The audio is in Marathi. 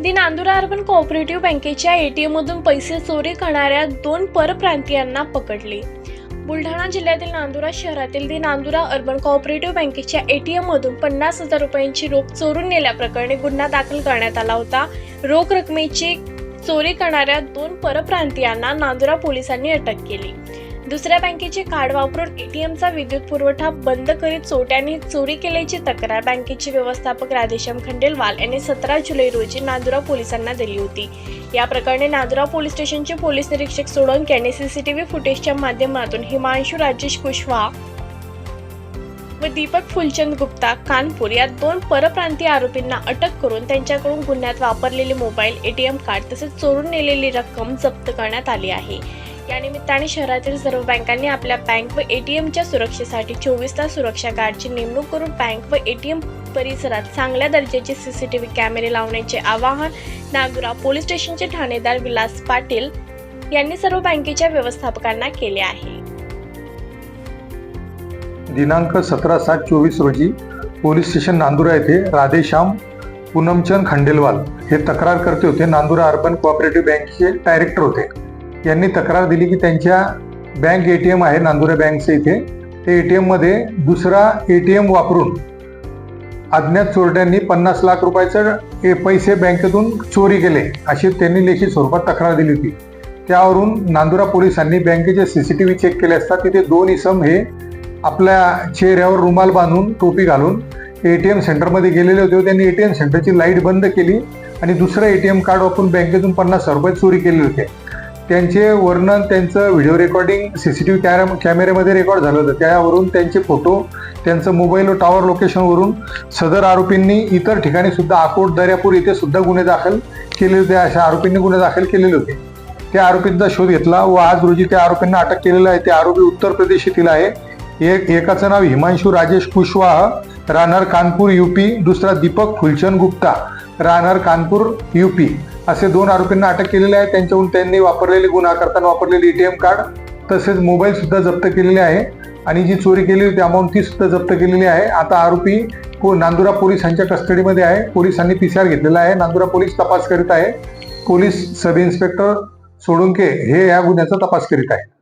दी नांदुरा अर्बन कोऑपरेटिव्ह बँकेच्या एटीएम मधून पैसे चोरी करणाऱ्या दोन परप्रांतीयांना पकडले. बुलढाणा जिल्ह्यातील नांदुरा शहरातील दी नांदुरा अर्बन कोऑपरेटिव्ह बँकेच्या एटीएम मधून पन्नास हजार रुपयांची रोख चोरून नेल्याप्रकरणी गुन्हा दाखल करण्यात आला होता. रोख रकमेची चोरी करणाऱ्या दोन परप्रांतीयांना नांदुरा पोलिसांनी अटक केली. दुसऱ्या बँकेचे कार्ड वापरून एटीएमचा विद्युत पुरवठा बंद करीत चोट्याने चोरी केल्याची तक्रार. बँकेचे व्यवस्थापक राधेश्याम खंडेलवाल यांनी सतरा जुलै रोजी नांदुरा पोलिसांना दिली होती. या प्रकरणी नांदुरा पोलीस स्टेशनचे पोलीस निरीक्षक सोळंके यांनी सीसीटीव्ही फुटेजच्या माध्यमातून हिमांशू राजेश कुशवाहा व दीपक फुलचंद गुप्ता कानपूर या दोन परप्रांतीय आरोपींना अटक करून त्यांच्याकडून गुन्ह्यात वापरलेले मोबाईल एटीएम कार्ड तसेच चोरून नेलेली रक्कम जप्त करण्यात आली आहे. या निमित्ताने शहरातील सर्व बँकांनी आपल्या बँक व एटीएमच्या सुरक्षेसाठी चोवीस तास सुरक्षा गार्डची नेमणूक करून बँक व एटीएम परिसरात चांगल्या दर्जाचे सीसीटीव्ही कॅमेरे लावण्याचे आवाहन नागुरा पोलीस स्टेशनचे ठाणेदार विलास पाटील यांनी सर्व बँकेच्या व्यवस्थापकांना केले आहे. दिनांक सतरा सात चोवीस रोजी पोलीस स्टेशन नांदुरा येथे राधेश्याम पूनमचंद खंडेलवाल हे तक्रार करते होते. नांदुरा अर्बन कोऑपरेटिव्ह बँकेचे डायरेक्टर होते. यांनी तक्रार दिली की त्यांच्या बँक ए टी एम आहे नांदुरा बँकचे इथे. ते ए टी एममध्ये दुसरा ए टी एम वापरून अज्ञात चोरट्यांनी पन्नास लाख रुपयाचं हे पैसे बँकेतून चोरी केले अशी त्यांनी लेखी स्वरूपात तक्रार दिली होती. त्यावरून नांदुरा पोलिसांनी बँकेचे C C T V check केले असता तिथे दोन इसम हे आपल्या चेहऱ्यावर रुमाल बांधून टोपी घालून ए टी एम सेंटरमध्ये गेलेले होते. त्यांनी ए टी एम सेंटरची लाइट बंद केली आणि दुसरं ए टी एम कार्ड वापरून बँकेतून पन्नास हजार रुपये चोरी केले होते. त्यांचे वर्णन त्यांचं video recording C C T V camera कॅमेऱ्यामध्ये रेकॉर्ड झालं होतं. त्यावरून त्यांचे फोटो त्यांचं मोबाईल व टॉवर लोकेशनवरून सदर आरोपींनी इतर ठिकाणी सुद्धा अकोट दर्यापूर इथे सुद्धा गुन्हे दाखल केले होते. अशा आरोपींनी गुन्हे दाखल केलेले होते. त्या आरोपींचा शोध घेतला व आज रोजी त्या आरोपींना अटक केलेलं आहे. ते आरोपी उत्तर प्रदेश येथील आहे. एक एकाचं नाव हिमांशू राजेश कुशवाह राहणार कानपूर यूपी दुसरा दीपक फुलचंद गुप्ता राहणार कानपूर यूपी असे दोन आरोपींना अटक केलेली आहे. त्यांच्याहून त्यांनी वापरलेले गुन्हा करताना वापरलेले एटीएम कार्ड तसेच मोबाईल सुद्धा जप्त केलेले आहे. आणि जी चोरी केली होती अमाऊंट ती सुद्धा जप्त केलेली आहे. आता आरोपी पो- नांदुरा पोलिसांच्या कस्टडीमध्ये आहे. पोलिसांनी पीसीआर घेतलेला आहे. नांदुरा पोलीस तपास करीत आहे. पोलीस सब इन्स्पेक्टर सोडुंके हे या गुन्ह्याचा तपास करीत आहे